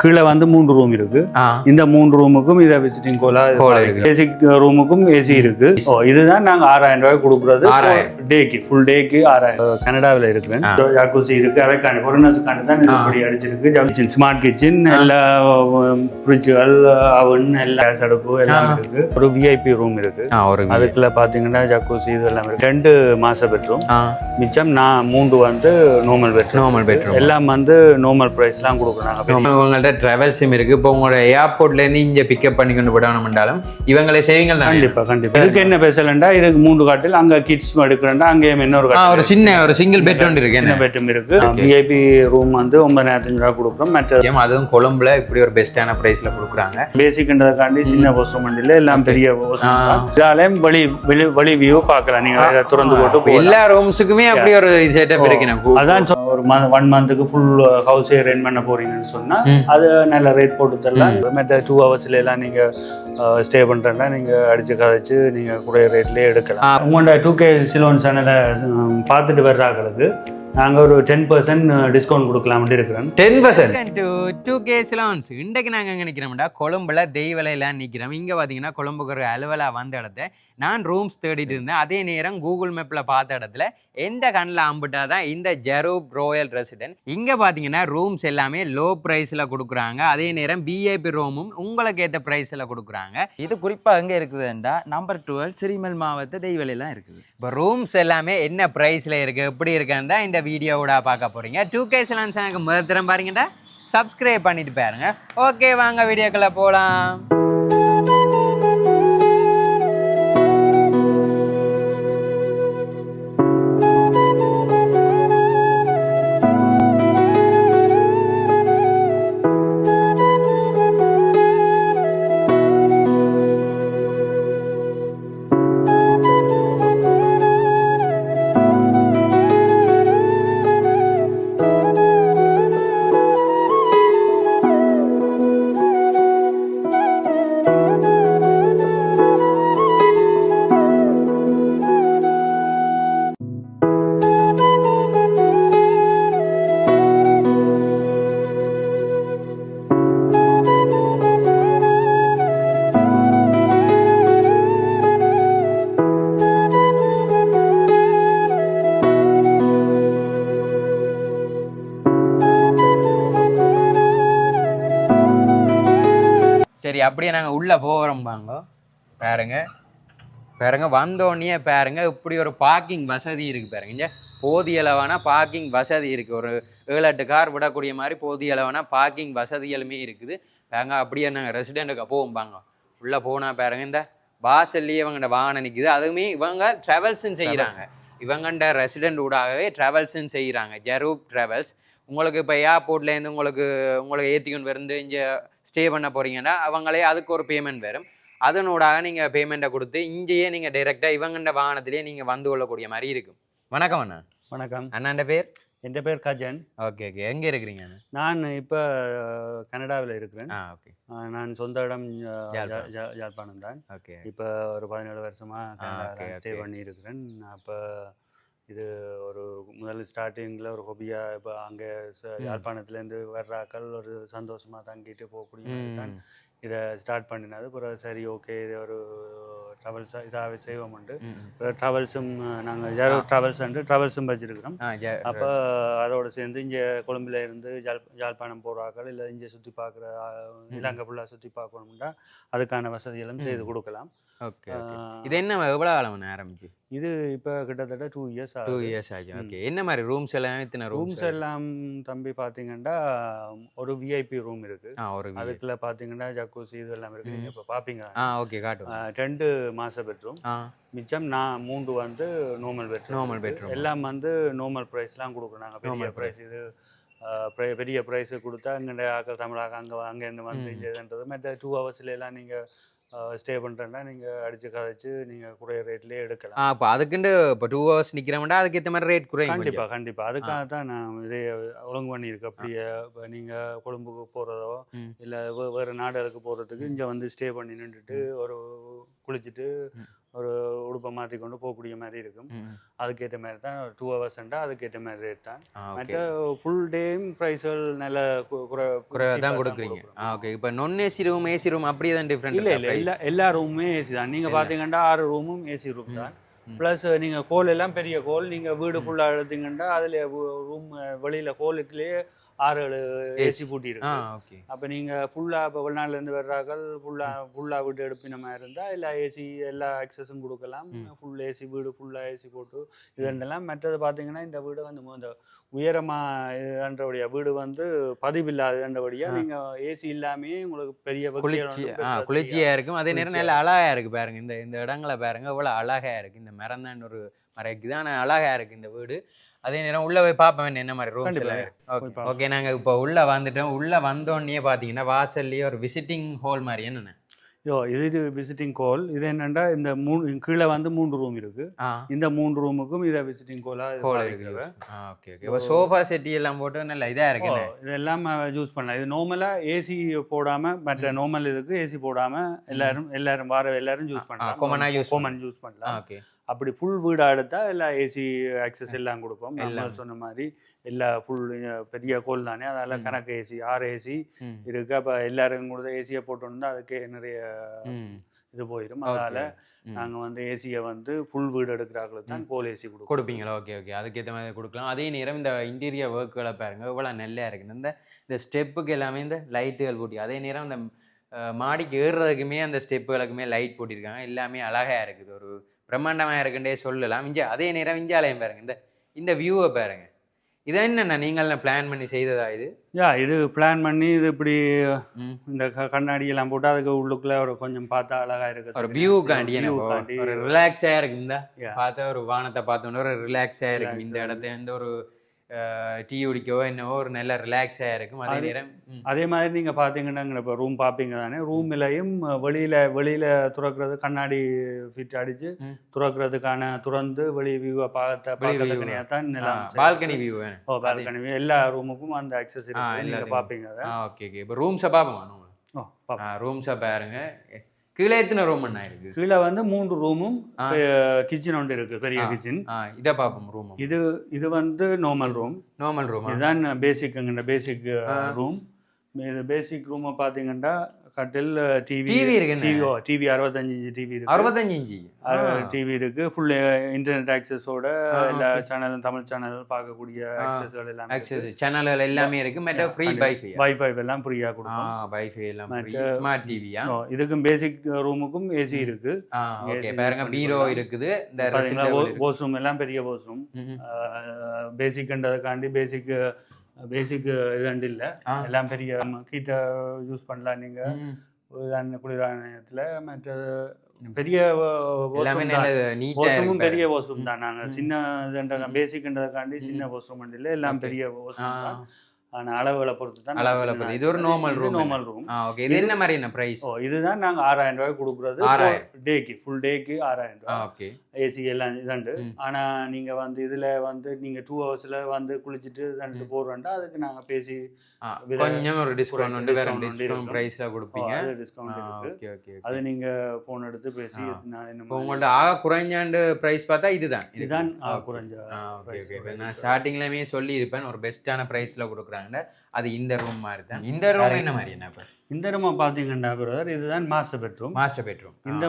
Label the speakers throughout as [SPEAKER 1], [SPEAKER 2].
[SPEAKER 1] கீழே வந்து மூன்று ரூம் இருக்கு. இந்த மூன்று ரூமுக்கும் இதை விசிட்டிங் கோலா
[SPEAKER 2] இருக்கு.
[SPEAKER 1] பேசிக் ரூமுக்கும் ஏசி இருக்கு. ஓ இதுதான் நாங்க ஆறாயிரம் ரூபாய் கொடுக்குறது. டேக்கு ஃபுல் டேக்கு ஆறாயிரம். கனடாவில் இருக்கிறேன். ஜாக்குசி இருக்கு அவைக்காண்டி ஃபாரினர்ஸுக்காண்டி தான் இது இப்படி அடிச்சிருக்கு. கிச்சன் ஸ்மார்ட் கிச்சன் எல்லா ஃப்ரிட்ஜுகள் அவன் எல்லா அடுப்பு எல்லாம் இருக்கு. ஒரு விஐபி ரூம் இருக்கு. அதுக்குள்ள பாத்தீங்கன்னா ஜக்கூசி இதெல்லாம் இருக்கு. ரெண்டு மாச பெட்ரூம் மிச்சம் நான் மூன்று வந்து நார்மல் பெட்ரூம்
[SPEAKER 2] நார்மல் பெட்ரூம்
[SPEAKER 1] எல்லாம் வந்து நார்மல் ப்ரைஸ்லாம் கொடுக்குறாங்க.
[SPEAKER 2] உங்கள்ட்ட டிராவல் சிம் இருக்கு. இப்போ உங்களோட ஏர்போர்ட்ல இருந்து இங்க பிக்கப் பண்ணி கொண்டு விடணும்னாலும் இவங்களே செய்வீங்க தானே?
[SPEAKER 1] கண்டிப்பா கண்டிப்பா. இதுக்கு என்ன பேசலண்டா இதுக்கு மூன்று காட்டில் அங்க கிட்ஸ் எடுக்கிறேன்டா அங்கேயும் இன்னொரு
[SPEAKER 2] ஒரு சின்ன ஒரு சிங்கிள் பெட் ஒன்று இருக்கு. என்ன?
[SPEAKER 1] பெட்ரூம் இருக்கு. விஐபி ரூம் வந்து ஒன்பதாயிரத்தி ரூபா கொடுக்குறோம். மற்ற
[SPEAKER 2] அதுவும் கொழும்புல இப்படி ஒரு பெஸ்டான பிரைஸ்ல கொடுக்குறாங்க.
[SPEAKER 1] பேசிக்ன்றதுக்காண்டி சின்ன வாஷ்ரூம் இல்ல எல்லாம் பெரிய இதாலேயும் வழி வெளி வழி வியூ பார்க்கலாம். நீங்க இதை திறந்து போட்டு.
[SPEAKER 2] எல்லா ரூம்ஸுக்குமே அப்படி ஒரு செட்டப் இருக்கு
[SPEAKER 1] அதான் ஒரு ஒன் மந்த்துக்கு ஃபுல் ஹவுஸ் ரெண்ட் பண்ண போறீங்கன்னு சொன்னா. அது நல்ல ரேட் போட்டு தரலாம். மற்ற டூ ஹவர்ஸ்ல எல்லாம் நீங்க ஸ்டே பண்றேன்னா நீங்க அடிச்சு கதைச்சு நீங்க குறைய ரேட்லயே எடுக்கலாம். உங்களோட டூ கே சிலோன் சேனலை பார்த்துட்டு வர்றாங்களுக்கு நாங்க ஒரு டென் பர்சன்ட் டிஸ்கவுண்ட் கொடுக்கலாம்னு இருக்கிறோம்.
[SPEAKER 2] டென் பர்சன்ட் டூ கே சிலவன்ஸ் இன்றைக்கு நாங்கள் எங்கே நிற்கிறோம்டா கொழும்புல தெய்வலையெல்லாம் நிற்கிறோம் இங்கே பார்த்தீங்கன்னா கொழும்புக்கு ஒரு அலுவலா வந்த இடத்த நான் ரூம்ஸ் தேடிட்டு இருந்தேன். அதே நேரம் கூகுள் மேப்பில் பார்த்த இடத்துல எந்த கண்ணில் அம்பிட்டா தான் இந்த ஜெரூப் ரோயல் ரெசிடென்ட் இங்கே பார்த்தீங்கன்னா ரூம்ஸ் எல்லாமே லோ ப்ரைஸில் கொடுக்குறாங்க. அதே நேரம் பிஏபி ரூமும் உங்களுக்கு ஏற்ற ப்ரைஸில் கொடுக்குறாங்க.
[SPEAKER 3] இது குறிப்பாக எங்கே இருக்குதுண்டா நம்பர் டுவெல் சிறிமல் மாவட்ட தெய்வலையெல்லாம் இருக்குது.
[SPEAKER 2] இப்போ ரூம்ஸ் எல்லாமே என்ன ப்ரைஸில் இருக்குது எப்படி இருக்குன்னு தான் இந்த வீடியோவோட பார்க்க போகிறீங்க டூ கே சிலான்ஸ் எனக்கு முதல் திறம் பாருங்கடா. சப்ஸ்கிரைப் பண்ணிட்டு பாருங்க. ஓகே வாங்க வீடியோக்குள்ளே போகலாம் அப்படியே நாங்கள் உள்ளே போகிறோம் பாங்க பாருங்க. பாருங்க வந்தோடனே பாருங்க இப்படி ஒரு பார்க்கிங் வசதி இருக்கு பாருங்க. இங்க போதிய அளவான பார்க்கிங் வசதி இருக்கு. ஒரு ஏழு எட்டு கார் விடக்கூடிய மாதிரி போதிய அளவான பார்க்கிங் வசதிகளுமே இருக்குது. பாருங்க அப்படியே நாங்கள் ரெசிடெண்ட்டுக்கு போவோம் பாங்க உள்ளே போனால் பாருங்க இந்த வாசல்லையே இவங்கள்ட வாகனம் நிற்குது அதுவுமே இவங்க ட்ராவல்ஸும் செய்கிறாங்க இவங்கண்ட ரெசிடெண்ட் ஊடாகவே ட்ராவல்ஸும் செய்கிறாங்க ஜெரூப் ட்ராவல்ஸ் உங்களுக்கு இப்போ ஏர்போர்ட்லேருந்து உங்களுக்கு உங்களுக்கு ஏற்றிக்கொண்டு வந்து இங்கே ஸ்டே பண்ண போகிறீங்கன்னா அவங்களே அதுக்கு ஒரு பேமெண்ட் வரும். அதனூடாக நீங்கள் பேமெண்ட்டை கொடுத்து இங்கேயே நீங்கள் டைரெக்டாக இவங்கண்ட வாகனத்திலேயே நீங்கள் வந்து கொள்ளக்கூடிய மாதிரி இருக்கும். வணக்கம் அண்ணா.
[SPEAKER 1] வணக்கம்.
[SPEAKER 2] அண்ணாண்ட பேர்?
[SPEAKER 1] என் பேர்? கஜன்.
[SPEAKER 2] ஓகே ஓகே எங்கே இருக்கிறீங்க அண்ணா?
[SPEAKER 1] நான் இப்போ கனடாவில் இருக்கிறேன்.
[SPEAKER 2] ஆ ஓகே
[SPEAKER 1] நான் சொந்த இடம்
[SPEAKER 2] யாழ்ப்பாணம்.
[SPEAKER 1] தான்.
[SPEAKER 2] ஓகே
[SPEAKER 1] இப்போ ஒரு பதினேழு வருஷமா
[SPEAKER 2] okay,
[SPEAKER 1] ஸ்டே. பண்ணி இருக்கிறேன் அப்போ இது ஒரு முதல் ஸ்டார்டிங்கில் ஒரு ஹொபியாக இப்போ அங்கே. யாழ்ப்பாணத்துலேருந்து வர்றாக்கள் ஒரு சந்தோஷமா தங்கிட்டு போகக்கூடிய தான் இதை ஸ்டார்ட் பண்ணினது. பிறகு சரி ஓகே இது ஒரு ட்ராவல்ஸாக இதாகவே செய்வோம்ண்டு
[SPEAKER 2] ம், ம்.
[SPEAKER 1] ட்ராவல்ஸும் நாங்கள் ஜாரோ ட்ராவல்ஸ் ட்ராவல்ஸும் வச்சுருக்கிறோம். அப்போ அதோட சேர்ந்து இங்கே கொழும்புல இருந்து யாழ் யாழ்ப்பாணம் போகிறாக்கள் இல்லை இங்கே சுற்றி பார்க்குற இலங்கை ஃபுல்லாக சுற்றி பார்க்கணும்னா அதுக்கான வசதிகளும் செய்து கொடுக்கலாம்.
[SPEAKER 2] ஓகே இது என்ன எவ்வளோ காலம் ஆரம்பிச்சு?
[SPEAKER 1] இது இப்போ கிட்டத்தட்ட டூ இயர்ஸ்
[SPEAKER 2] டூ இயர்ஸ் ஆச்சு. ஓகே என்ன மாதிரி ரூம்ஸ் எல்லாம் எத்தனை ரூம்ஸ்
[SPEAKER 1] எல்லாம் தம்பி பார்த்தீங்கன்னா ஒரு விஐபி ரூம் இருக்கு.
[SPEAKER 2] ஒரு
[SPEAKER 1] அதுக்குள்ள பார்த்தீங்கன்னா ஜக்கூசி இதெல்லாம் இருக்கு. நீங்கள் இப்போ பார்ப்பீங்க
[SPEAKER 2] ஆ ஓகே காட்டும்
[SPEAKER 1] ரெண்டு மாச பெட்ரூம் மிச்சம் நான் மூன்று வந்து நார்மல் பெட்ரூம்
[SPEAKER 2] Normal bedroom.
[SPEAKER 1] எல்லாம் வந்து நார்மல் ப்ரைஸ்லாம் கொடுக்குறாங்க. பெரிய ப்ரைஸ் இது பெரிய- ப்ரைஸ் கொடுத்தா இங்கே ஆக்கள் தமிழாக அங்கே அங்கேருந்து வந்து
[SPEAKER 2] ம்.
[SPEAKER 1] இங்கேன்றது மற்ற டூ ஹவர்ஸ்ல எல்லாம் நீங்கள் ஸ்டே பண்ணுறேன்னா நீங்கள் அடிச்சு கதைச்சு நீங்கள் குறைய ரேட்லேயே எடுக்கலாம்.
[SPEAKER 2] ஆ அப்போ அதுக்குண்டு இப்போ டூ ஹவர்ஸ் நிற்கிறோம்னா அதுக்கு ஏற்ற மாதிரி ரேட் குறையும்
[SPEAKER 1] கண்டிப்பா
[SPEAKER 2] கொஞ்சம்.
[SPEAKER 1] கண்டிப்பா அதுக்காக தான் நான் இதே ஒழுங்கு பண்ணியிருக்கேன். அப்படியே இப்போ நீங்கள் கொழும்புக்கு போகிறதோ. இல்லை வேறு நாடுகளுக்கு போகிறதுக்கு இங்கே வந்து ஸ்டே பண்ணி நின்றுட்டு ஒரு குளிச்சுட்டு. ஒரு உடுப்பை மாற்றி கொண்டு போகக்கூடிய மாதிரி இருக்கும். அதுக்கேற்ற மாதிரி தான் டூ ஹவர்ஸ்ண்டா அதுக்கேற்ற மாதிரி ரேட் தான். மற்ற ஃபுல் டேயும் ப்ரைஸ்கள் நல்ல
[SPEAKER 2] குறைவாக தான் கொடுக்குறீங்க. ஓகே இப்போ நான் ஏசி ரூம் ஏசி ரூம் அப்படியே தான் டிஃப்ரெண்ட்
[SPEAKER 1] இல்ல இல்ல. எல்லா எல்லா ரூமுமே ஏசி தான். நீங்க பாத்தீங்கன்னா ஆறு ரூமும் ஏசி ரூம் தான். ப்ளஸ் நீங்க கோல் எல்லாம் பெரிய கோல். நீங்க வீடு ஃபுல்லா எடுத்தீங்கன்னா அதுல ரூம் வெளியில கோலுக்குள்ளேயே ஆறு ஏழு ஏசி பூட்டி இருக்கு அப்ப நீங்க ஃபுல்லா இப்போ வெளிநாட்டுல இருந்து வர்றார்கள் ஃபுல்லா ஃபுல்லா வீடு எடுப்பின மாதிரி இருந்தா எல்லா ஏசி எல்லா அக்சஸும் கொடுக்கலாம். ஃபுல் ஏசி வீடு ஃபுல்லா ஏசி போட்டு இதெல்லாம் மற்றது பாத்தீங்கன்னா இந்த வீடு வந்து இந்த உயரமா இதுன்றபடியா வீடு வந்து பதிவில்லாதன்றபடியா நீங்க ஏசி இல்லாமயே உங்களுக்கு பெரிய வக்கியல்
[SPEAKER 2] குளிர்ச்சி
[SPEAKER 1] வந்து
[SPEAKER 2] ஆ
[SPEAKER 1] பெருசா
[SPEAKER 2] குளிர்ச்சியா இருக்கும். அதே நேரம் நல்ல அழகா இருக்கு பாருங்க. இந்த இந்த இடங்களை பாருங்க. இவ்வளோ அழகா இருக்கு. இந்த மரம் தான் ஒரு மரம் இருக்குது ஆனால் அழகா இருக்கு இந்த வீடு. அதே நேரம் உள்ள போய் பார்ப்பேன் என்ன மாதிரி ரூம்ஸ். எல்லாம் ஓகே. ஓகே நாங்க இப்போ உள்ள வந்துட்டோம். உள்ள வந்தோடனே பார்த்தீங்கன்னா வாசல்லையே ஒரு விசிட்டிங் ஹால் மாதிரி. என்னென்ன?
[SPEAKER 1] யோ இது இது விசிட்டிங் கோல் இது என்னன்னா இந்த மூணு கீழே வந்து மூன்று ரூம் இருக்கு. இந்த மூன்று ரூமுக்கும் இதை விசிட்டிங் கோலா
[SPEAKER 2] ஹால் இருக்கு ஓகே ஓகே சோஃபா செட்டி எல்லாம் போட்டு நல்ல இதா இருக்கு
[SPEAKER 1] இதெல்லாம் யூஸ் பண்ணலாம். இது நார்மலா ஏசி போடாம மற்ற நார்மல் இதுக்கு ஏசி போடாம எல்லாரும் எல்லாரும் வார எல்லாரும் யூஸ் பண்ணலாம்.
[SPEAKER 2] ஆ use
[SPEAKER 1] common யூஸ் பண்ணலாம்.
[SPEAKER 2] ஓகே
[SPEAKER 1] அப்படி ஃபுல் வீடா எடுத்தா எல்லா ஏசி அக்சஸ் எல்லாம் கொடுப்போம்.
[SPEAKER 2] எல்லாம்.
[SPEAKER 1] சொன்ன மாதிரி எல்லா ஃபுல் பெரிய கோல் தானே அதனால
[SPEAKER 2] ம்.
[SPEAKER 1] கணக்கு ஏசி ஆறு ஏசி இருக்கு. அப்ப எல்லாரும் கூட ஏசியை போட்டோம்னா அதுக்கு நிறைய இது போயிடும் அதனால நாங்க வந்து ஏசியை வந்து ஃபுல் வீடு எடுக்கிறாங்களுக்கு தான் கோல் ஏசி கொடுப்போம்.
[SPEAKER 2] கொடுப்பீங்களா? Okay okay. அதுக்கேற்ற மாதிரி கொடுக்கலாம். அதே நேரம் இந்த இன்டீரியர் ஒர்க்குகளை பாருங்க. இவ்வளோ நல்லா இருக்குன்னு இந்த இந்த ஸ்டெப்புக்கு எல்லாமே இந்த லைட்டுகள் போட்டி. அதே நேரம் இந்த மாடிக்கு ஏறுறதுக்குமே அந்த ஸ்டெப்புகளுக்குமே லைட் போட்டிருக்காங்க. எல்லாமே அழகா இருக்குது. ஒரு பிரம்மாண்டமா இருக்குன்றே சொல்லலாம். இங்கே அதே நேரம் இஞ்சாலயம் பாருங்க. இந்த இந்த வியூவை பாருங்க. இதை என்னண்ணா நீங்கள் பிளான் பண்ணி செய்ததா இது?
[SPEAKER 1] யா இது பிளான் பண்ணி இது இப்படி. இந்த கண்ணாடி எல்லாம் போட்டு அதுக்கு உள்ளுக்குள்ள ஒரு கொஞ்சம் பார்த்தா அழகா இருக்கு
[SPEAKER 2] ஒரு எனக்கு
[SPEAKER 1] வியூக்காண்டி
[SPEAKER 2] ஒரு ரிலாக்ஸாக இருக்கு இந்த. பார்த்தா ஒரு வானத்தை பார்த்தோன்னே ஒரு ரிலாக்ஸாக இருக்கும் இந்த இடத்த எந்த ஒரு டீ குடிக்கவோ என்னவோ ஒரு நல்ல ரிலாக்ஸாக இருக்கும். அதே நேரம்.
[SPEAKER 1] அதே மாதிரி நீங்க பாத்தீங்கன்னா இப்போ ரூம் பார்ப்பீங்க தானே? ரூம்லயும் வெளியில வெளியில துறக்கிறது கண்ணாடி ஃபிட் அடிச்சு
[SPEAKER 2] ம்.
[SPEAKER 1] துறக்கிறதுக்கான துறந்து வெளி வியூவை பார்த்த? பார்க்கறதுக்கு தான்
[SPEAKER 2] பால்கனி வியூ
[SPEAKER 1] ஓ பால்கனி எல்லா ரூமுக்கும் அந்த அக்சஸ் இருக்கு. நீங்க
[SPEAKER 2] எல்லாத்துக்கும்.
[SPEAKER 1] பாப்பீங்க அதை.
[SPEAKER 2] ஆ ஓகே ஓகே இப்போ ரூம்ஸை பார்ப்போம். ரூம்ஸை பாருங்க. கீழே எத்தனை ரூம் என்ன இருக்கு
[SPEAKER 1] கீழே வந்து மூன்று ரூமும். கிச்சன் ஒன்று இருக்கு பெரிய. கிச்சன்
[SPEAKER 2] இதை பார்ப்போம் ரூம்
[SPEAKER 1] இது இது வந்து நார்மல் ரூம்
[SPEAKER 2] நார்மல் ரூம்
[SPEAKER 1] இதுதான் பேசிக்குங்கிற பேசிக். ரூம் இது பேசிக் ரூமை பார்த்தீங்கன்னா கட்டில் டிவி
[SPEAKER 2] டிவி இருக்கு?
[SPEAKER 1] டிவி டிவி அறுபத்தஞ்சு இன்ச்சு டிவி இருக்கு.
[SPEAKER 2] அறுபத்தஞ்சு இன்ச்சு.
[SPEAKER 1] டிவி இருக்கு. ஃபுல் இன்டர்நெட் ஆக்சஸோட எல்லா. சேனலும் தமிழ் சேனல் பார்க்கக்கூடிய. ஆக்சஸ்கள் எல்லாம்
[SPEAKER 2] ஆக்சஸ் சேனல்கள் எல்லாமே இருக்கு. மெட்டா ஃப்ரீ பைஃபை
[SPEAKER 1] வைஃபை எல்லாம் ஃப்ரீயா
[SPEAKER 2] ஆ
[SPEAKER 1] கொடுக்கும்
[SPEAKER 2] பைஃபை எல்லாம்
[SPEAKER 1] மற்ற-
[SPEAKER 2] ஸ்மார்ட் டிவியா
[SPEAKER 1] இதுக்கும் பேசிக் ரூமுக்கும் ஏசி இருக்கு.
[SPEAKER 2] ஓகே பாருங்க பீரோ. இருக்குது. இந்த இருக்கு.
[SPEAKER 1] வாஷ்ரூம் எல்லாம் பெரிய வாஷ்ரூம்
[SPEAKER 2] ம்ம்.
[SPEAKER 1] பேசிக்ன்றதுக்காண்டி பேசிக் பேசிக் இதுண்டு இல்லை. எல்லாம் பெரிய கீட்ட யூஸ் பண்ணலாம் நீங்க.
[SPEAKER 2] ம்.
[SPEAKER 1] குளிரான குளிரானயத்தில் மற்றது பெரிய வாஷ்ரூமும் பெரிய. வாஷ்ரூம் தான். நாங்க
[SPEAKER 2] ம்.
[SPEAKER 1] சின்ன பேசிக்ன்றதுக்காண்டி சின்ன வாஷ்ரூம் இல்லை. எல்லாம். பெரிய வாஷ்ரூம் தான். ஆனா அளவுகளை பொறுத்து தான்
[SPEAKER 2] அளவுகளை பொறுத்து. இது ஒரு normal room
[SPEAKER 1] normal room
[SPEAKER 2] okay. இது என்ன மாதிரி என்ன பிரைஸ்
[SPEAKER 1] ஓ இதுதான் நாங்க ஆறாயிரம் ரூபாய் கொடுக்குறது.
[SPEAKER 2] ஆறாயிரம்.
[SPEAKER 1] டேக்கு ஃபுல் டேக்கு ஆறாயிரம் ரூபாய்.
[SPEAKER 2] ஓகே.
[SPEAKER 1] ஏசி எல்லாம் இதுண்டு
[SPEAKER 2] ம்.
[SPEAKER 1] ஆனா நீங்க வந்து இதுல வந்து நீங்க டூ ஹவர்ஸ்ல வந்து குளிச்சுட்டு இதுண்டு போடுறோம்டா அதுக்கு நாங்க பேசி
[SPEAKER 2] கொஞ்சம் ஒரு டிஸ்கவுண்ட் உண்டு வேற டிஸ்கவுண்ட். பிரைஸ்ல கொடுப்பீங்க
[SPEAKER 1] அது டிஸ்கவுண்ட்
[SPEAKER 2] ஓகே ஓகே
[SPEAKER 1] அது நீங்க போன் எடுத்து பேசி. நான் என்ன
[SPEAKER 2] உங்கள்ட்ட ஆக குறைஞ்சாண்டு பிரைஸ் பார்த்தா இதுதான்.
[SPEAKER 1] இதுதான். குறைஞ்ச
[SPEAKER 2] ஓகே ஓகே நான். ஸ்டார்டிங்லயுமே சொல்லியிருப்பேன் ஒரு பெஸ்ட்டான ப்ரைஸில் கொடுக்குறாங்க அது இந்த ரூம் மாதிரி தான் இந்த ரூம் என்ன மாதிரி என்ன இப்போ
[SPEAKER 1] இந்த ரூமை பார்த்தீங்கன்னா பிரதர் இதுதான் மாஸ்டர் பெட்ரூம்
[SPEAKER 2] மாஸ்டர் பெட்ரூம்
[SPEAKER 1] இந்த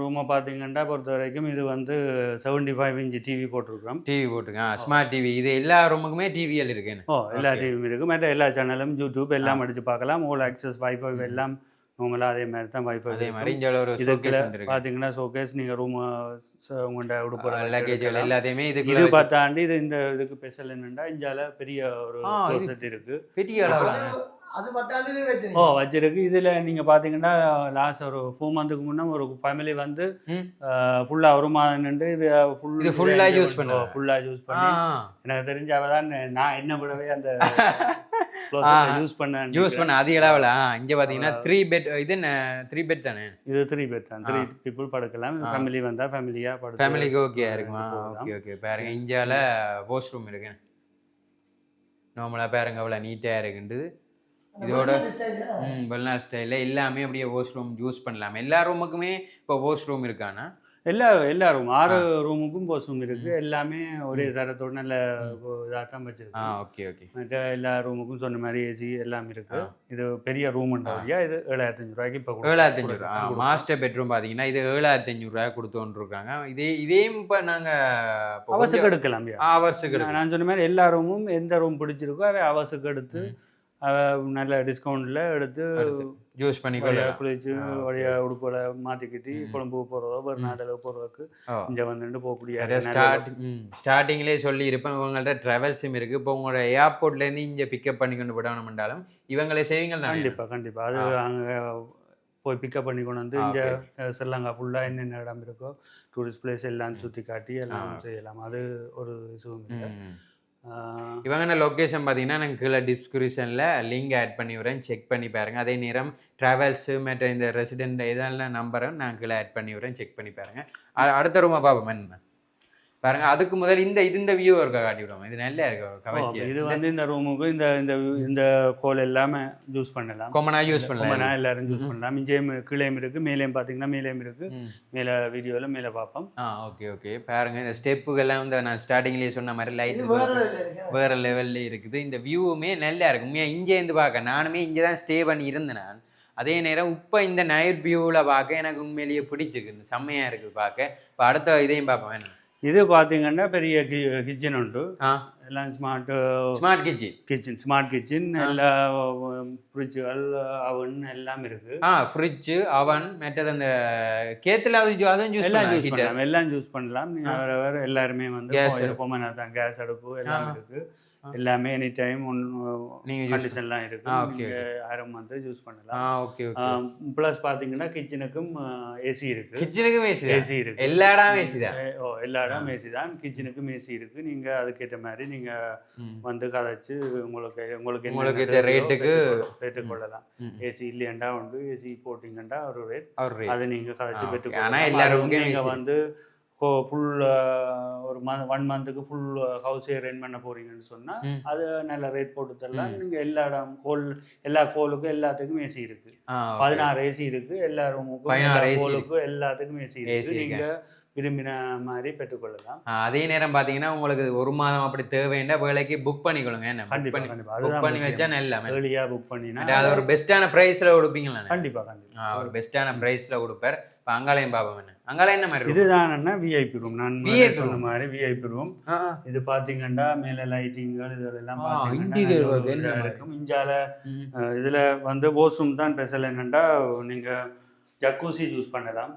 [SPEAKER 1] ரூமை பார்த்தீங்கன்னா பொறுத்த வரைக்கும் இது வந்து செவன்டி ஃபைவ் இன்ச் டிவி போட்டிருக்கிறோம்.
[SPEAKER 2] டிவி போட்டிருக்கேன். ஸ்மார்ட் டிவி இது எல்லா ரூமுக்குமே டிவிஎல் இருக்குன்னு
[SPEAKER 1] ஓ எல்லா. டிவியும் இருக்கு மற்ற எல்லா சேனலும் யூடியூப் எல்லாம் அடிச்சு பார்க்கலாம். All access wifi. எல்லாம் உங்களாம் அதே மாதிரி தான் வைஃபை
[SPEAKER 2] அதே மாதிரி இங்கே ஒரு
[SPEAKER 1] இதுக்குள்ள பார்த்தீங்கன்னா ஷோகேஸ் நீங்கள் ரூம் உங்கள்கிட்ட உடுப்புற
[SPEAKER 2] லக்கேஜ்கள் எல்லாத்தையுமே
[SPEAKER 1] இது
[SPEAKER 2] வச்சு-
[SPEAKER 1] பார்த்தாண்டி இது இந்த இதுக்கு ஸ்பெஷல் என்னன்னா இஞ்சால பெரிய ஒரு
[SPEAKER 2] ஆ, இது-
[SPEAKER 1] closet இருக்கு.
[SPEAKER 2] பெரிய அளவில்.
[SPEAKER 1] ஓ வச்சிருக்கு. இதுல நீங்க பாத்தீங்கன்னா லாஸ்ட் ஒரு ஃபோர் மந்த்துக்கு முன்ன ஒரு ஃபேமிலி வந்து. ஃபுல்லா ஒரு மாதம் நின்று இது
[SPEAKER 2] ஆ use பண்ணாங்க.
[SPEAKER 1] ஃபுல்லா யூஸ் பண்ணி. எனக்கு தெரிஞ்ச அவ தான் நான் என்ன விடவே அந்த யூஸ் பண்ண
[SPEAKER 2] யூஸ் பண்ண அதிக அளவில். இங்கே பார்த்தீங்கன்னா த்ரீ பெட் இது என்ன த்ரீ பெட் தானே?
[SPEAKER 1] இது த்ரீ பெட் தான். த்ரீ. பீப்புள் படுக்கலாம். ஃபேமிலி வந்தா ஃபேமிலியா படுத்து
[SPEAKER 2] ஃபேமிலிக்கு ஓகே இருக்குமா. ஓகே ஓகே பாருங்க இந்தியாவில் வாஷ் ரூம் இருக்கு. நார்மலாக பாருங்க அவ்வளோ நீட்டாக இருக்குன்றது. இதோட ம் வெளிநாடு ஸ்டைலில் எல்லாமே அப்படியே வாஷ் ரூம் யூஸ் பண்ணலாம். எல்லா ரூமுக்குமே இப்போ வாஷ் ரூம் இருக்கானா
[SPEAKER 1] எல்லா எல்லா ரூம் ஆறு ரூமுக்கும் போஸ்டும் இருக்கு. எல்லாமே ஒரே தரத்தோட நல்ல இதாக தான்
[SPEAKER 2] ஆ
[SPEAKER 1] வச்சிருக்கு
[SPEAKER 2] ஓகே ஓகே
[SPEAKER 1] மற்ற எல்லா ரூமுக்கும் சொன்ன மாதிரி ஏசி எல்லாம் இருக்கு.
[SPEAKER 2] ஆ.
[SPEAKER 1] இது பெரிய ரூம்ன்றா இது ஏழாயிரத்தி அஞ்சு ரூபாய்க்கு இப்போ
[SPEAKER 2] ஏழாயிரத்தி அஞ்சூறு மாஸ்டர் பெட்ரூம் பார்த்தீங்கன்னா இது ஏழாயிரத்தி அஞ்சூறு ரூபாய் கொடுத்து இருக்காங்க. இதே இதையும் இப்போ நாங்கள்
[SPEAKER 1] அவசுக்கு எடுக்கலாம் ஐயா.
[SPEAKER 2] அவர்ஸுக்கு
[SPEAKER 1] நான் சொன்ன மாதிரி எல்லா ரூமும் எந்த ரூம் பிடிச்சிருக்கோ அதை அவசுக்கு எடுத்து நல்ல டிஸ்கவுண்ட்ல எடுத்து
[SPEAKER 2] ஜூஸ் பண்ணி
[SPEAKER 1] குளிச்சு. வழியா உடுப்புகளை மாத்திக்கிட்டு கொழும்பு போறதோ ஒரு நாட்டில் போறதுக்கு
[SPEAKER 2] ஓ.
[SPEAKER 1] இங்க வந்துட்டு நல்ல
[SPEAKER 2] ஸ்டார்டிங் ஸ்டார்டிங்லேயே சொல்லி இருப்பேன் இவங்கள்ட்ட ட்ராவல்ஸும் இருக்கு. இப்போ உங்களோட ஏர்போர்ட்லேருந்து இங்கே பிக்கப் பண்ணி கொண்டு விடணும்னாலும் இவங்களே செய்வீங்க தானே
[SPEAKER 1] கண்டிப்பா கண்டிப்பா. அது அங்க போய் பிக்கப் பண்ணி கொண்டு வந்து இங்க ஸ்ரீலங்கா ஃபுல்லா என்னென்ன இடம் இருக்கோ டூரிஸ்ட் பிளேஸ் எல்லாம் சுத்தி காட்டி எல்லாம். செய்யலாம். அது ஒரு இதுவும் இல்லை.
[SPEAKER 2] இவங்க நான் லொக்கேஷன் பார்த்தீங்கன்னா நான் கீழே டிஸ்கிரிப்ஷனில் லிங்க் ஆட் பண்ணி விடுறேன். செக் பண்ணி பாருங்க. அதே நேரம் ட்ராவல்ஸு மற்ற இந்த ரெசிடென்ட் இதெல்லாம் நம்பரும் நான் கீழே ஆட் பண்ணி விடுறேன். செக் பண்ணி பாருங்க. அடுத்த ரூமை பார்ப்போம். என்ன? பாருங்க அதுக்கு முதல் இந்த இது இந்த வியூ இருக்க காட்டி விடுவோம் இது நல்லா இருக்கு கவர்ச்சி
[SPEAKER 1] இது வந்து இந்த ரூமுக்கு இந்த இந்த இந்த கோல் எல்லாமே யூஸ் பண்ணலாம்.
[SPEAKER 2] கொமனா யூஸ் பண்ணலாம்.
[SPEAKER 1] நாள் எல்லாரும் யூஸ் பண்ணலாம். இங்கேயும் கீழேயும் இருக்கு மேலேயும் பார்த்தீங்கன்னா மேலேயும் இருக்கு. மேலே வீடியோவில் மேலே பார்ப்போம்.
[SPEAKER 2] ஆ ஓகே ஓகே பாருங்க இந்த ஸ்டெப்புகள்லாம் வந்து நான் ஸ்டார்டிங்லேயே சொன்ன மாதிரி லைட்
[SPEAKER 4] இது வேற
[SPEAKER 2] லெவல்ல இருக்குது. இந்த வியூவுமே நல்லா இருக்கு. உண்மையாக இங்கே இருந்து பார்க்க நானுமே இங்கே தான் ஸ்டே பண்ணி இருந்தேன். நான் அதே நேரம் இப்போ இந்த நைட் வியூவில் பார்க்க எனக்கு உண்மையிலேயே பிடிச்சிருக்கு. செம்மையாக இருக்குது பார்க்க. இப்போ அடுத்த இதையும் பார்ப்போம் என்ன
[SPEAKER 1] இது பார்த்தீங்கன்னா பெரிய கிச்சன் உண்டு. எல்லாம் smart
[SPEAKER 2] smart kitchen
[SPEAKER 1] kitchen smart kitchen எல்லா ஃப்ரிட்ஜுகள் அவன் எல்லாம் இருக்கு.
[SPEAKER 2] ஆ ஃப்ரிட்ஜு அவன் மற்றது அந்த கேத்தில் அது அதுவும் யூஸ்
[SPEAKER 1] எல்லாம்
[SPEAKER 2] ஹீட்டர்
[SPEAKER 1] பண்ணலாம். எல்லாம் யூஸ் பண்ணலாம். வேற வேற எல்லாருமே வந்து. பொம்மனை தான் கேஸ் அடுப்பு எல்லாம்
[SPEAKER 2] ஆ.
[SPEAKER 1] எல்லாமே எனி டைம்
[SPEAKER 2] நீங்க யூஸ்
[SPEAKER 1] கண்டிஷன்லாம் இருக்கு
[SPEAKER 2] ஆ, okay,
[SPEAKER 1] நீங்க யாரும் வந்து யூஸ் பண்ணலாம்.
[SPEAKER 2] ஓகே
[SPEAKER 1] ப்ளஸ் பார்த்தீங்கன்னா கிச்சனுக்கும் ஏசி இருக்கு.
[SPEAKER 2] கிச்சனுக்கும் ஏசி
[SPEAKER 1] ஏசி இருக்கு.
[SPEAKER 2] எல்லா இடம் ஏசி தான்.
[SPEAKER 1] ஓ எல்லா இடம் ஏசி தான். கிச்சனுக்கும் ஏசி இருக்கு. நீங்க அதுக்கேற்ற மாதிரி நீங்க. வந்து கதைச்சு உங்களுக்கு உங்களுக்கு
[SPEAKER 2] உங்களுக்கு இந்த ரேட்டுக்கு
[SPEAKER 1] பெற்றுக்கொள்ளலாம்
[SPEAKER 2] ம்.
[SPEAKER 1] ஏசி இல்லையண்டா உண்டு. ஏசி போட்டிங்கண்டா ஒரு ரேட். அதை நீங்க கதைச்சு
[SPEAKER 2] okay.
[SPEAKER 1] பெற்றுக்கொள்ளலாம்
[SPEAKER 2] ஆனா எல்லா
[SPEAKER 1] அது வந்து ஃபுல் ஒரு மந்த் ஒன் மந்த்துக்கு ஃபுல் ஹவுஸே ரெண்ட் பண்ண போறீங்கன்னு சொன்னா. அது நல்ல ரேட் போட்டு தரலாம். நீங்க எல்லா இடம் கோல் எல்லா கோலுக்கும் எல்லாத்துக்கும் ஏசி இருக்கு. பதினாறு ஏசி இருக்கு. எல்லா ரூமுக்கும்
[SPEAKER 2] 16
[SPEAKER 1] எல்லா
[SPEAKER 2] AC
[SPEAKER 1] கோலுக்கும் எல்லாத்துக்கும் ஏசி
[SPEAKER 2] AC
[SPEAKER 1] இருக்கு.
[SPEAKER 2] இருக்கு.
[SPEAKER 1] நீங்க விரும்பின மாதிரி பெற்றுக்கொள்ளலாம்.
[SPEAKER 2] அதே நேரம் பாத்தீங்கன்னா உங்களுக்கு ஒரு மாதம் அப்படி தேவைன்னா வேலைக்கு புக் பண்ணிக்கொள்ளுங்க. என்ன? புக் பண்ணி வச்சா. நல்ல
[SPEAKER 1] ஏர்லியா புக் பண்ணினா
[SPEAKER 2] அது ஒரு பெஸ்ட்டான ப்ரைஸ்ல கொடுப்பீங்களா
[SPEAKER 1] கண்டிப்பா கண்டிப்பா.
[SPEAKER 2] ஒரு பெஸ்ட்டான ப்ரைஸ்ல கொடுப்பார் இப்போ அங்காளையும் பார்ப்போம் என்ன? அங்காளையும் என்ன மாதிரி
[SPEAKER 1] இதுதான் விஐபி ரூம் நான் முதல்ல சொன்ன மாதிரி விஐபி ரூம். இது பாத்தீங்கன்னா மேல லைட்டிங்கள் இதெல்லாம்
[SPEAKER 2] மாதிரி?
[SPEAKER 1] இருக்கும். இஞ்சால இதுல வந்து வாஷ்ரூம் தான் ஸ்பெஷல் என்னன்னா நீங்க ஜக்கூசி யூஸ் பண்ணலாம்.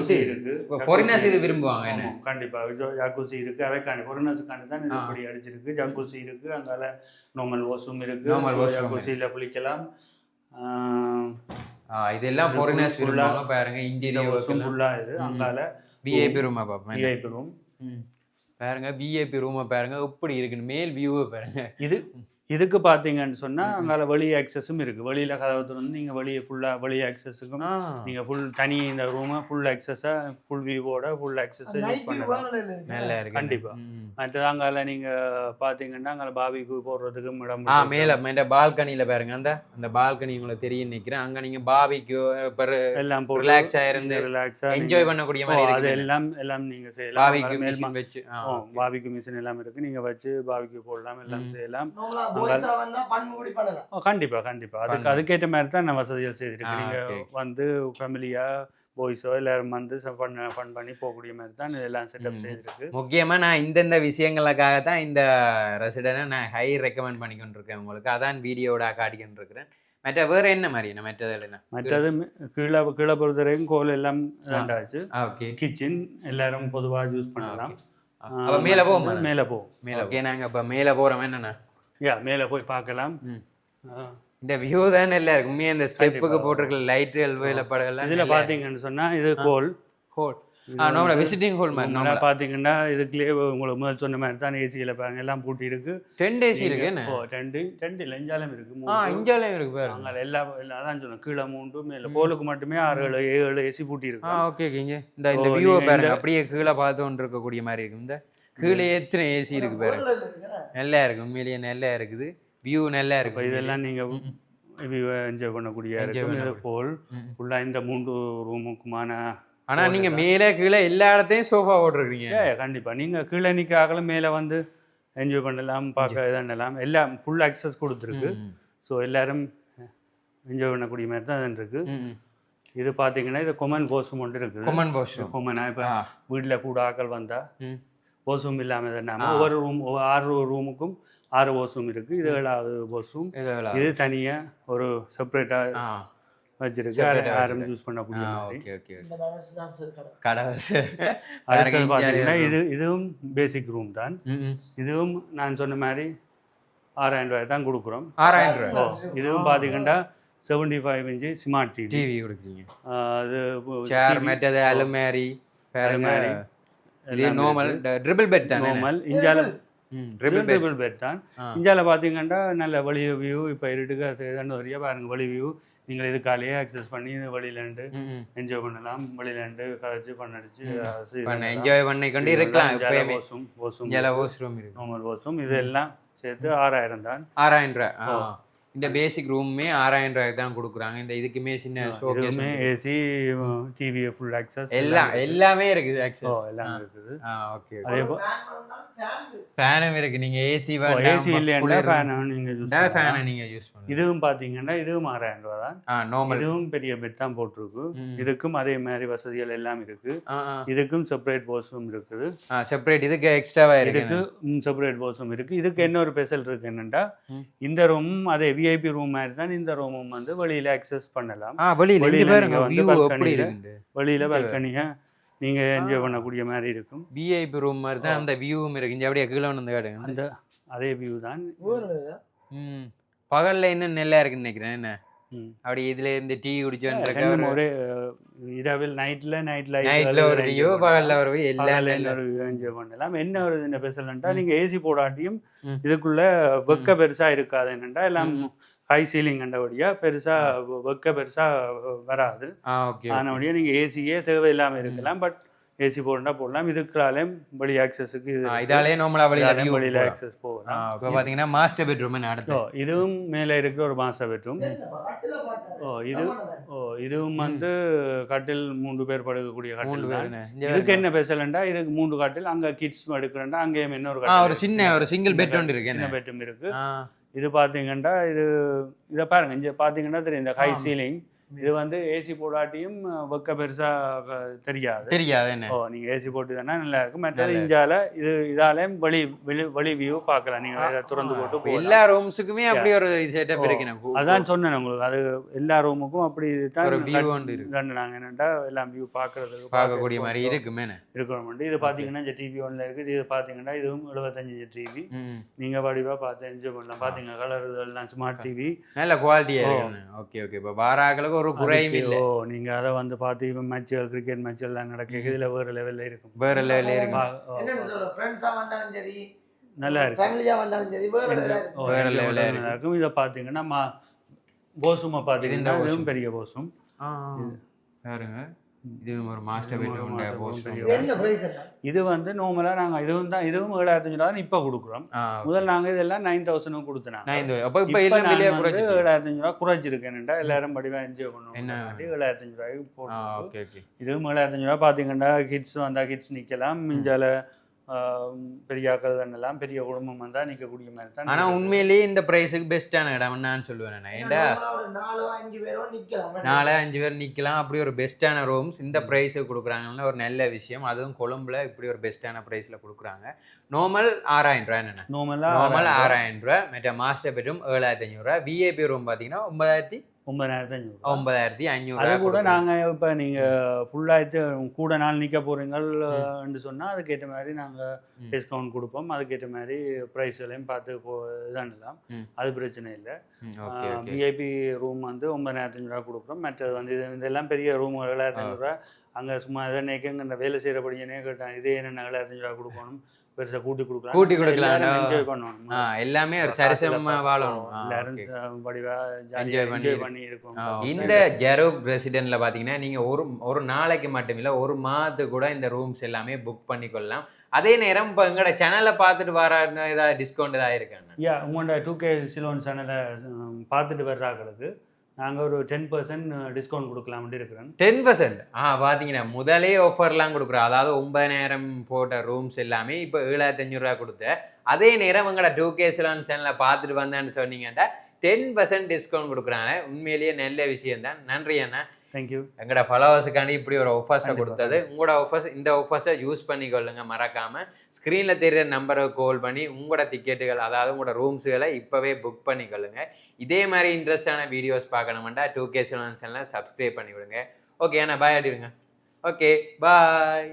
[SPEAKER 2] இது
[SPEAKER 1] இருக்கு.
[SPEAKER 2] ஃபாரினர்ஸ் இது விரும்புவாங்க
[SPEAKER 1] கண்டிப்பா. ஜக்கூசி இருக்கு. அதைக்காண்டி ஃபாரினர்ஸுக்காண்டி தான் இது. இப்படி அடிச்சிருக்கு. ஜக்கூசி இருக்கு. அங்கால நார்மல் வாஷ்ரூம் இருக்கு.
[SPEAKER 2] Washroom
[SPEAKER 1] ஜக்கூசியில குளிக்கலாம்.
[SPEAKER 2] இதெல்லாம்
[SPEAKER 1] இது
[SPEAKER 2] ஃபாரினர்ஸ் விரும்புவாங்க பாருங்க இன்டீரியர்
[SPEAKER 1] வாஷ்ரூம்
[SPEAKER 2] ஒர்க்
[SPEAKER 1] ஃபுல்லா இது. அங்கால
[SPEAKER 2] விஐபி ரூமா பார்ப்போம் என்ன?
[SPEAKER 1] விஐபி ரூம்
[SPEAKER 2] ம். பாருங்க விஐபி ரூமை பாருங்க எப்படி இருக்குன்னு மேல் வியூவை பாருங்க
[SPEAKER 1] இது இதுக்கு பார்த்தீங்கன்னு சொன்னா அங்கால வெளி ஆக்சஸும் இருக்கு வெளியில கதவு திறந்து நீங்க வெளியே ஃபுல்லா வெளி ஆக்சஸுக்கும்
[SPEAKER 2] ஆ.
[SPEAKER 1] நீங்க ஃபுல் தனி இந்த ரூமை ஃபுல் ஆக்சஸா ஃபுல் வியூவோட ஃபுல் ஆக்சஸ் யூஸ் பண்ணலாம்
[SPEAKER 4] வேற level இருக்கு.
[SPEAKER 2] நல்லா இருக்கு
[SPEAKER 1] கண்டிப்பா.
[SPEAKER 2] ம்.
[SPEAKER 1] மற்றது அங்கால நீங்க பாத்தீங்கன்னா அங்கால பாபிக்கு போடுறதுக்கு இடம்
[SPEAKER 2] ஆ. மேல இந்த பால்கனில பாருங்க அந்த அந்த பால்கனி உங்களுக்கு தெரியும் நிக்கிறேன் அங்க நீங்க பாபிக்கு
[SPEAKER 1] எல்லாம் போட்டு
[SPEAKER 2] ரிலாக்ஸ் ஆயிருந்து
[SPEAKER 1] ரிலாக்ஸா
[SPEAKER 2] என்ஜாய் பண்ணக்கூடிய மாதிரி
[SPEAKER 1] அது
[SPEAKER 2] இருக்கு
[SPEAKER 1] எல்லாம் எல்லாம் நீங்க செய்யலாம்
[SPEAKER 2] பாபிக்கு
[SPEAKER 1] மேல்
[SPEAKER 2] மிஷின் வச்சு.
[SPEAKER 1] பாபிக்கு மிஷின் எல்லாம் இருக்கு நீங்க வச்சு பாபிக்கு போடலாம் எல்லாம். செய்யலாம் கண்டிப்பா கண்டிப்பா. அதுக்கு. அதுக்கேற்ற மாதிரி தான் நான் வசதிகள் செய்திருக்கு நீங்க
[SPEAKER 2] okay.
[SPEAKER 1] வந்து ஃபேமிலியா பாய்ஸோ எல்லாரும் வந்து ஃபன் ஃபன் பண்ணி போகக்கூடிய மாதிரி தான் இதெல்லாம் செட்டப். செய்திருக்கு.
[SPEAKER 2] முக்கியமா நான் இந்தந்த விஷயங்களுக்காக தான் இந்த ரெசிடென்ட்டை நான் ஹை ரெக்கமெண்ட் பண்ணிக்கொண்டு இருக்கேன் உங்களுக்கு. அதான் வீடியோட காட்டிக்கிட்டு இருக்கிறேன். மற்ற வேற என்ன மாதிரி என்ன? மற்றது என்ன
[SPEAKER 1] மற்றது கீழே கீழே பொறுத்த வரைக்கும் கோல் எல்லாம் ரெண்டாச்சு.
[SPEAKER 2] ஓகே
[SPEAKER 1] கிச்சன் எல்லாரும் பொதுவா யூஸ் பண்ணலாம்.
[SPEAKER 2] அப்ப மேல போவோமா?
[SPEAKER 1] மேலே போகும்
[SPEAKER 2] மேல ஓகே. நாங்க இப்ப மேல போறோம் என்னண்ணா?
[SPEAKER 1] யா மேலே போய் பார்க்கலாம்.
[SPEAKER 2] இந்த வியூ தான் நல்லா இருக்கு உண்மையா இந்த ஸ்டெப்புக்கு போட்டிருக்க லைட்டுகள் வேலைப்பாடுகள்லாம்
[SPEAKER 1] இதுல பாத்தீங்கன்னு சொன்னா இது கோல்.
[SPEAKER 2] ஹோல் ஆ நோமல விசிட்டிங் ஹோல் மாதிரி
[SPEAKER 1] நல்லா
[SPEAKER 2] நோமல
[SPEAKER 1] பாத்தீங்கன்னா இதுக்குள்ளேயே உங்களுக்கு முதல் சொன்ன மாதிரி தான் ஏசியில் பாருங்க எல்லாம் பூட்டி இருக்கு.
[SPEAKER 2] டென் டேஸ் இருக்கு என்ன?
[SPEAKER 1] ஓ ரெண்டு ரெண்டு இல்லை இஞ்சாலும் இருக்கு
[SPEAKER 2] ஆ
[SPEAKER 1] மூணு.
[SPEAKER 2] இஞ்சாலையும் இருக்கு பாருங்க.
[SPEAKER 1] அங்க எல்லா எல்லா அதான் சொன்னேன் கீழே மூன்று மேல கோலுக்கு மட்டுமே ஆறு ஏழு ஏழு ஏசி பூட்டி
[SPEAKER 2] ஆ
[SPEAKER 1] இருக்கு
[SPEAKER 2] ஓகே ஓகேங்க இந்த இந்த வியூவை பாருங்க அப்படியே கீழே பார்த்து கொண்டு இருக்கக்கூடிய மாதிரி இருக்கு. இந்த கீழே எத்தனை ஏசி இருக்கு பாருங்க. நல்லா இருக்கு உண்மையிலேயே நல்லா இருக்குது. வியூ நல்லா இருக்கு
[SPEAKER 1] இதெல்லாம் நீங்க என்ஜாய் பண்ணக்கூடிய இருக்கும் இது
[SPEAKER 2] பண்ணக்கூடிய.
[SPEAKER 1] கோல்.
[SPEAKER 2] ம்.
[SPEAKER 1] ஃபுல்லா இந்த மூன்று ரூமுக்குமான
[SPEAKER 2] ஆனா நீங்க மேலே கீழே எல்லா இடத்தையும் சோஃபா போட்டிருக்கீங்க
[SPEAKER 1] ஏ கண்டிப்பாக நீங்கள் கீழே நிற்காகலும் மேலே வந்து என்ஜாய் பண்ணலாம் பார்க்க இதெல்லாம் எல்லாம் ஃபுல் அக்சஸ் கொடுத்துருக்கு. ஸோ எல்லாரும் என்ஜாய் பண்ணக்கூடிய மாதிரி தான் இருக்கு. இது பார்த்தீங்கன்னா இது கொமன் போஸும் ஒன்று இருக்குது.
[SPEAKER 2] கொமன் வாஷ்ரூம்
[SPEAKER 1] கொமனா இப்போ. வீட்டில் கூட ஆக்கள் வந்தால்
[SPEAKER 2] ம்.
[SPEAKER 1] போஸும் இல்லாமல்
[SPEAKER 2] ஆ.
[SPEAKER 1] ஒவ்வொரு ரூம் ஆறு ரூமுக்கும் ஆறு போஸும் இருக்குது இது ஏழாவது போஸும்
[SPEAKER 2] இது
[SPEAKER 1] தனியாக ஒரு செப்பரேட்டாக வச்சிருக்கு. யாரும். யூஸ் பண்ணக்கூடிய
[SPEAKER 2] ஓகே ஓகே
[SPEAKER 1] அடுத்தது பார்த்தீங்கன்னா. இது இதுவும் பேசிக் ரூம் தான். இதுவும் நான் சொன்ன மாதிரி ஆறாயிரம் ரூபாய் தான் கொடுக்குறோம்.
[SPEAKER 2] ஆறாயிரம் ரூபாய்?
[SPEAKER 1] இதுவும் பார்த்தீங்கன்னா seventy five inch smart TV
[SPEAKER 2] TV கொடுக்குறீங்க
[SPEAKER 1] அது
[SPEAKER 2] சேர் மெட்டது அலுமாரி பாருங்க
[SPEAKER 1] அலுமாரி.
[SPEAKER 2] இது நார்மல் ட்ரிபிள் பெட் தானே?
[SPEAKER 1] நார்மல் இந்தியாவில்
[SPEAKER 2] ட்ரிபிள் பெட்
[SPEAKER 1] ட்ரிபிள் பெட் தான். இந்தியாவில் பார்த்தீங்கன்னா நல்ல வழி வியூ இப்போ இருட்டுக்கு அது ரெண்டு வரையா பாருங்க வழி வியூ நீங்கள் இது காலையே அக்சஸ் பண்ணி
[SPEAKER 2] ம்
[SPEAKER 1] என்ஜாய் பண்ணலாம். வெளியிலேருந்து கதைச்சு பண்ணடிச்சு
[SPEAKER 2] பண்ண என்ஜாய் பண்ணி கொண்டு இருக்கலாம் எப்பயுமே.
[SPEAKER 1] ஓசும் ஓசும் ஓசும். இது எல்லாம் சேர்த்து ஆறாயிரம் தான்.
[SPEAKER 2] ஆறாயிரம் ரூபாய். இந்த பேசிக் ரூமுமே ஆறாயிரம் ரூபாய்க்கு தான் கொடுக்குறாங்க. இந்த இதுக்குமே சின்ன showcase
[SPEAKER 1] AC TV full access
[SPEAKER 2] எல்லாம் எல்லாமே இருக்குது
[SPEAKER 1] ஓ
[SPEAKER 2] ஆக்சஸ்
[SPEAKER 1] எல்லாம் இருக்குது.
[SPEAKER 2] ஆ ஓகே
[SPEAKER 1] அதே போ
[SPEAKER 4] ஃபேன் வேணும்னாலும் ஃபேன் இருக்கு.
[SPEAKER 2] ஃபேனும் இருக்கு நீங்க ஏசி
[SPEAKER 1] ஏசி இல்லைன்னா ஃபேன் நீங்கள் யூஸ்
[SPEAKER 2] ஃபேனை நீங்க யூஸ் பண்ணுங்க
[SPEAKER 1] இதுவும் பார்த்தீங்கன்னா இதுவும் ஆறாயிரம் ரூபா தான்.
[SPEAKER 2] ஆ நார்மல்
[SPEAKER 1] இதுவும் பெரிய பெட் தான் போட்டிருக்கு. இதுக்கும் அதே மாதிரி வசதிகள் எல்லாம் இருக்கு இதுக்கும் செப்பரேட் போஸும் இருக்குது.
[SPEAKER 2] செப்பரேட் இதுக்கு எக்ஸ்ட்ராவா இருக்கு
[SPEAKER 1] இதுக்கு செப்பரேட் போஸும் இருக்கு. இதுக்கு என்ன ஒரு ஸ்பெஷல் இருக்கு என்னன்னா. இந்த ரூமும் அதே விஐபி ரூம் மாதிரி தான் இந்த ரூமும் வந்து வெளியில அக்சஸ் பண்ணலாம்.
[SPEAKER 2] ஆ வெளியில.
[SPEAKER 1] பால்கனியா நீங்க என்ஜாய் பண்ணக்கூடிய மாதிரி இருக்கும்.
[SPEAKER 2] விஐபி ரூம் மாதிரி தான் அந்த வியூவும் இருக்கு. இங்க அப்படியே கீழே வந்து காட்டுங்க.
[SPEAKER 1] அந்த அதே வியூ தான்.
[SPEAKER 4] ஊர் இது.
[SPEAKER 2] ம். பகல்ல இன்னும் நல்லா இருக்குன்னு நினைக்கிறேன். என்ன. அப்படி இதுல இருந்து டீ
[SPEAKER 1] ரெண்டும்
[SPEAKER 2] குடிச்சோன்னு
[SPEAKER 1] ஒரே இரவில் நைட்ல நைட்ல
[SPEAKER 2] நைட்ல ஒரு வியூ பகல்ல ஒரு வியூ எல்லாம்
[SPEAKER 1] என்ஜாய் பண்ணலாம். என்ன ஒரு இந்த ஸ்பெஷல்னா நீங்க ஏசி போடாட்டியும். இதுக்குள்ள வெக்க பெருசா இருக்காது என்னண்டா? எல்லாம் ஹை சீலிங் கண்டபடியா பெருசா வெக்க பெருசா வராது. ஆனபடியா நீங்க ஏசியே தேவையில்லாம இருக்கலாம். பட் ஏசி போடா போடலாம். இதுக்குறாலையும் வெளி ஆக்சஸுக்கு இது
[SPEAKER 2] இதாலே நார்மலா வெளியில
[SPEAKER 1] வெளியில ஆக்சஸ் போகலாம்.
[SPEAKER 2] இப்போ பாத்தீங்கன்னா மாஸ்டர் பெட்ரூம் அடுத்து
[SPEAKER 1] ஓ இதுவும் மேலே இருக்கிற ஒரு மாஸ்டர் பெட்ரூம். ஓ இது ஓ இதுவும் வந்து கட்டில் மூன்று பேர் படுக்கக்கூடிய கட்டில் இதுக்கு என்ன ஸ்பெஷல்ண்டா இதுக்கு மூன்று கட்டில் அங்க கிட்ஸ் எடுக்கிறேன்டா அங்கேயும் இன்னொரு
[SPEAKER 2] ஒரு சின்ன ஒரு சிங்கிள் பெட் ஒன்று இருக்கு.
[SPEAKER 1] சின்ன
[SPEAKER 2] என்ன?
[SPEAKER 1] பெட்ரூம் இருக்கு. இது பாத்தீங்கன்னா இது இதை பாருங்க. இங்க பாத்தீங்கன்னா தெரியும் இந்த ஹை. சீலிங் இது வந்து ஏசி போடாட்டியும் வெக்க பெருசா அஹ், தெரியாது.
[SPEAKER 2] தெரியாது என்ன?
[SPEAKER 1] ஓ நீங்க ஏசி போட்டு தானே நல்லா இருக்கும். மற்றது
[SPEAKER 2] நல்லா
[SPEAKER 1] இஞ்சால இது இதாலையும் வெளி வெளி வெளி வியூ பார்க்கலாம். நீங்க இதை திறந்து போட்டு.
[SPEAKER 2] எல்லா ரூம்ஸுக்குமே அப்படி ஒரு செட்டப் இருக்கு
[SPEAKER 1] அதான் சொன்னேன் உங்களுக்கு. அது எல்லா ரூமுக்கும் அப்படி தான்
[SPEAKER 2] ஒரு
[SPEAKER 1] கட்-
[SPEAKER 2] ஒன்று இருக்கு.
[SPEAKER 1] கண்டு நாங்க என்னட்டா எல்லாம் வியூ பார்க்கறதுக்கு
[SPEAKER 2] பார்க்கக்கூடிய மாதிரி இருக்குமே?
[SPEAKER 1] இருக்கணும் இது பாத்தீங்கன்னா இந்த டிவி ஒன்ல இருக்குது. இது பாத்தீங்கன்னா இதுவும் எழுபத்தஞ்சு டிவி
[SPEAKER 2] ம்
[SPEAKER 1] நீங்க வடிவா பார்த்து என்ஜாய் பண்ணலாம். பாத்தீங்க கலர் இதெல்லாம் ஸ்மார்ட் டிவி
[SPEAKER 2] நல்ல குவாலிட்டியா
[SPEAKER 1] ஓ.
[SPEAKER 2] இருக்கு ஓகே ஓகே இப்போ வாராக்களுக்கு ஒரு குறையும் இல்லை
[SPEAKER 1] ஓ நீங்க அதை வந்து பார்த்து இப்போ மேட்சுகள் கிரிக்கெட் மேட்ச் எல்லாம் நடக்க இதுல வேற லெவல்ல இருக்கும்.
[SPEAKER 2] வேற லெவலில் இருக்கு
[SPEAKER 1] பா- ஓ,
[SPEAKER 4] என்னன்னு சொல்ற ஃப்ரெண்ட்ஸா வந்தாலும் சரி
[SPEAKER 1] நல்லா இருக்கு.
[SPEAKER 4] ஃபேமிலியா வந்தாலும் சரி வேற
[SPEAKER 1] நல்லா இருக்கும். இதை பார்த்தீங்கன்னா மா பார்த்தீங்கன்னா இதுவும் பெரிய போசும்.
[SPEAKER 2] ஆ பாருங்க. இது ஒரு மாஸ்டர் பெட்ரூம்.
[SPEAKER 4] இது
[SPEAKER 1] வந்து நார்மலாக நாங்கள் இதுவும் தான் இதுவும் ஏழாயிரத்தஞ்சு ரூபா தான் இப்போ கொடுக்குறோம். முதல் நாங்கள் இதெல்லாம் நைன் தௌசண்ட் கொடுத்தோம் ஏழாயிரத்தஞ்சு ரூபா குறைச்சிருக்கேன்டா எல்லாரும் படிவா என்ஜாய் பண்ணுவோம்? ஏழாயிரத்தஞ்சு ரூபாய்க்கு
[SPEAKER 2] ஆ
[SPEAKER 1] போட்டு
[SPEAKER 2] ஓகே ஓகே
[SPEAKER 1] இதுவும் ஏழாயிரத்தஞ்சு ரூபா. பார்த்தீங்கன்னா கிட்ஸ் வந்தா கிட்ஸ் நிற்கலாம் மிஞ்சால பெரிய ஆக்கள் தானெல்லாம் பெரிய குடும்பம் வந்தா நிற்கக்கூடிய மாதிரி தான்
[SPEAKER 2] ஆனா உண்மையிலேயே இந்த பிரைஸுக்கு பெஸ்ட்டான இடம் நான் சொல்லுவேன் நான். ஏன்டா
[SPEAKER 4] நாலோ அஞ்சு பேரோ நிக்கலாம்.
[SPEAKER 2] அப்படி ஒரு பெஸ்ட்டான ரூம்ஸ் இந்த ப்ரைஸுக்கு கொடுக்குறாங்கன்னா ஒரு நல்ல விஷயம். அதுவும் கொழும்புல இப்படி ஒரு பெஸ்ட்டான ப்ரைஸில் கொடுக்குறாங்க. நார்மல் ஆறாயிரம் ரூபாய் என்ன
[SPEAKER 1] நார்மலாக
[SPEAKER 2] நார்மல் ஆறாயிரம் ரூபாய். மற்ற மாஸ்டர் பெட்ரூம் ஏழாயிரத்தி ஐநூறுரூவா விஐபி ரூம் பார்த்தீங்கன்னா ஒன்பதாயிரத்தி
[SPEAKER 1] ஒன்பதாயிரத்தி அஞ்சூறு
[SPEAKER 2] ஒன்பதாயிரத்தி
[SPEAKER 1] அது
[SPEAKER 2] ஐநூறுரூவா
[SPEAKER 1] கூட நாங்க இப்ப நீங்க ஃபுல்லாக கூட நாள் நிக்க போறீங்கன்னு சொன்னா அதுக்கேற்ற மாதிரி நாங்க
[SPEAKER 2] ம்.
[SPEAKER 1] டிஸ்கவுண்ட் கொடுப்போம். அதுக்கேற்ற மாதிரி ப்ரைஸ் எல்லாம் பார்த்து போ இதானலாம். அது பிரச்சனை இல்லை. விஐபி ரூம் வந்து ஒன்பதாயிரத்தி ரூபா கொடுக்குறோம். மற்றது வந்து இது இதெல்லாம் பெரிய ரூம் ஏழாயிரத்தி ரூபா அங்க சும்மா எதை நேக்கங்க இந்த வேலை செய்யறபடியே கேட்டான் இதே என்ன ஏழாயிரத்தி ரூபா கொடுக்கணும். பெருசா கூட்டி கொடுக்கலாம்.
[SPEAKER 2] கூட்டி கொடுக்கலாம். எல்லாமே ஒரு சரிசமமா வாழணும்.
[SPEAKER 1] என்ஜாய்
[SPEAKER 2] பண்ணி
[SPEAKER 1] இருக்கும்
[SPEAKER 2] இந்த ஜெரோப் ரெசிடென்ட்ல பாத்தீங்கன்னா நீங்க ஒரு ஒரு நாளைக்கு மட்டும் இல்ல ஒரு மாதத்துக்கு கூட இந்த ரூம்ஸ் எல்லாமே புக் பண்ணிக்கொள்ளலாம். அதே நேரம் இப்போ எங்களோட சேனலை பார்த்துட்டு வர ஏதாவது டிஸ்கவுண்ட் ஏதாவது இருக்காங்க
[SPEAKER 1] யா உங்களோட டூ கே சிலோன் சேனலை பார்த்துட்டு வர்றாங்களுக்கு நாங்கள் ஒரு டென் பர்சன்ட் டிஸ்கவுண்ட் கொடுக்கலாம்னு இருக்கிறேன்.
[SPEAKER 2] டென் பர்சன்ட் ஆ பார்த்தீங்கன்னா முதலே ஆஃபர்லாம் கொடுக்குறோம். அதாவது ஒன்பதாயிரம் போட்ட ரூம்ஸ் எல்லாமே இப்போ ஏழாயிரத்தி அஞ்சூறுரூவா கொடுத்து அதே நேரம் உங்களோட டூ கே சிலான் சேனலில் பார்த்துட்டு வந்தேன்னு சொன்னீங்கன்னா டென் பர்சன்ட் டிஸ்கவுண்ட் கொடுக்குறாங்க. உண்மையிலேயே நல்ல விஷயம் தான் நன்றி அண்ணா.
[SPEAKER 1] தேங்க்யூ
[SPEAKER 2] எங்களோட ஃபாலோவர்ஸுக்காண்டி இப்படி ஒரு
[SPEAKER 1] கண்டிப்பா.
[SPEAKER 2] கொடுத்தது. உங்களோட ஆஃபர்ஸ் இந்த ஆஃபர்ஸை யூஸ் பண்ணிக்கொள்ளுங்க மறக்காம. ஸ்க்ரீனில் தெரியுற நம்பரை கால் பண்ணி உங்களோட டிக்கெட்டுகள் அதாவது உங்களோட ரூம்ஸுகளை இப்போவே புக் பண்ணிக்கொள்ளுங்க. இதே மாதிரி இன்ட்ரெஸ்டான வீடியோஸ் பார்க்கணுமெண்டா டூ கே சேனல் சப்ஸ்கிரைப் பண்ணி விடுங்க ஓகே அண்ணா பாய் அடிடுங்க ஓகே பாய்